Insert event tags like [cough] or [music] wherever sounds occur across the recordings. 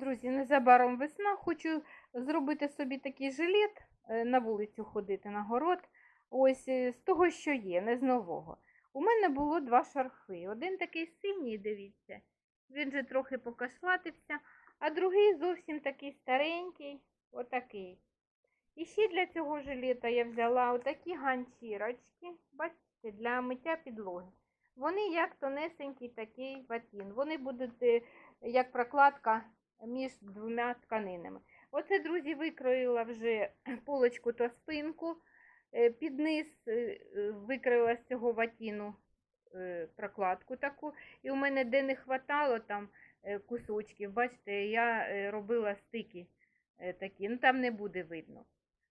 Друзі, незабаром весна. Хочу зробити собі такий жилет, е, на вулицю ходити, на город. Ось е, з того, що є, не з нового. У мене було два шарфи. Один такий синій, дивіться, він же трохи покашлатився, а другий зовсім такий старенький, отакий. І ще для цього жилета я взяла отакі ганчірочки, бачите, для миття підлоги. Вони як тонесенький такий ватін. Вони будуть е, як прокладка між двома тканинами. Оце, друзі, викроїла вже [clears throat] полочку та спинку. Е, Під низ е, е, з цього ватіну прокладку таку. І у мене де не хватало там кусочків, бачите, я робила стики такі, ну там не буде видно.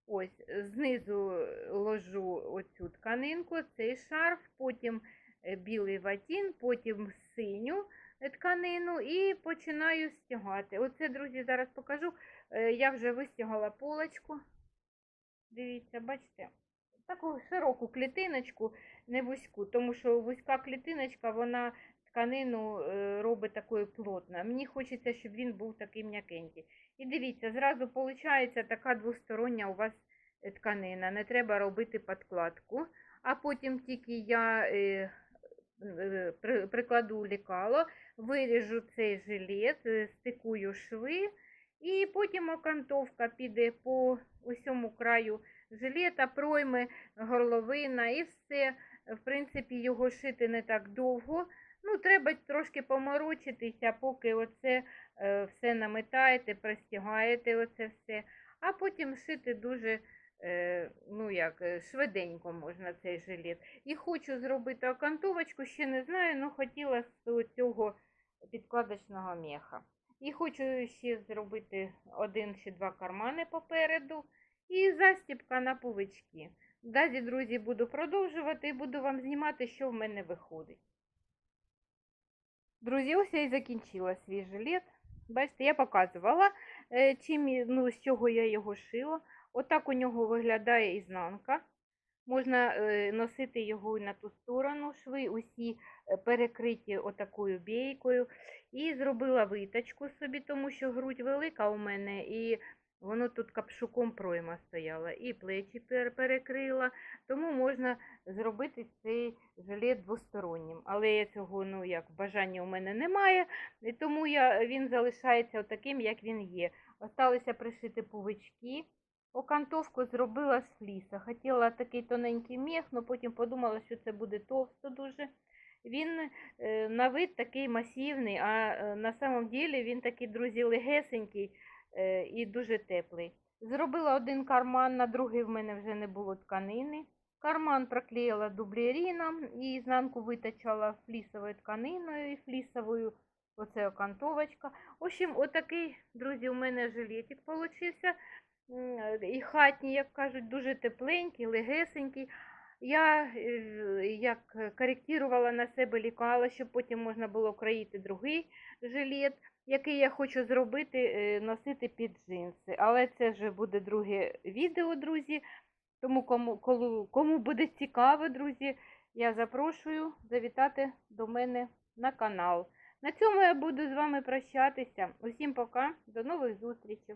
Ось, знизу ложу оцю тканинку, цей шарф, потім білий ватін, потім синю тканину і починаю стягати. Оце, друзі, зараз покажу. Е, Я вже вистягала полочку. Дивіться, бачите, таку широку клітиночку, не вузьку, тому що вузька клітиночка, вона тканину е, робить такою плотною. Мені хочеться, щоб він був такий м'якенький. І дивіться, зразу виходить така двостороння у вас е, тканина. Не треба робити подкладку. А потім тільки я прикладу лікало, виріжу цей жилет, е, стикую шви, і потім окантовка піде по усьому краю жилета, пройми, горловина і все. В принципі, його шити не так довго. Ну, треба трошки поморочитися, поки оце е, все наметаєте, простягаєте оце все, а потім шити дуже ну як, е, швиденько можна цей жилет. І хочу зробити окантовочку, ще не знаю, але хотіла з цього підкладочного меха. І хочу ще зробити один чи два кармани попереду і застібка на пувички. Далі, друзі, буду продовжувати і буду вам знімати, що в мене виходить. Друзі, ось я і закінчила свій жилет. Бачите, я показувала, е, чим, ну, з чого я його шила. Отак у нього виглядає ізнанка. Можна е, носити його на ту сторону. Шви усі е, перекриті отакою бійкою. І зробила виточку собі, тому що грудь велика у мене, і воно тут капшуком пройма стояла. І плечі перекрила. Тому можна зробити цей жилет двостороннім. Але я цього, ну як, бажання у мене немає, тому я, він залишається таким, як він є. Осталося пришити пувички. Окантовку зробила з фліса. Хотіла такий тоненький мех, але потім подумала, що це буде товсто дуже. Він е, на вид такий масивний, а е, на самом ділі він такий, друзі, легесенький е, і дуже теплий. Зробила один карман, на другий в мене вже не було тканини. Карман проклеїла дублеріном і ізнанку витачала флісовою тканиною і флісовою оце окантовочка. В общем, отакий, друзі, у мене жилетик получився. М, І хатній, як кажуть, дуже тепленький, легесенький. Я е, як коректувала на себе лікала, щоб потім можна було кроїти другий жилет, який я хочу зробити, е, носити під джинси. Але це вже буде друге відео, друзі. Тому кому, колу- кому буде цікаво, друзі, я запрошую завітати до мене на канал. На цьому я буду з вами прощатися. Усім пока, до нових зустрічей.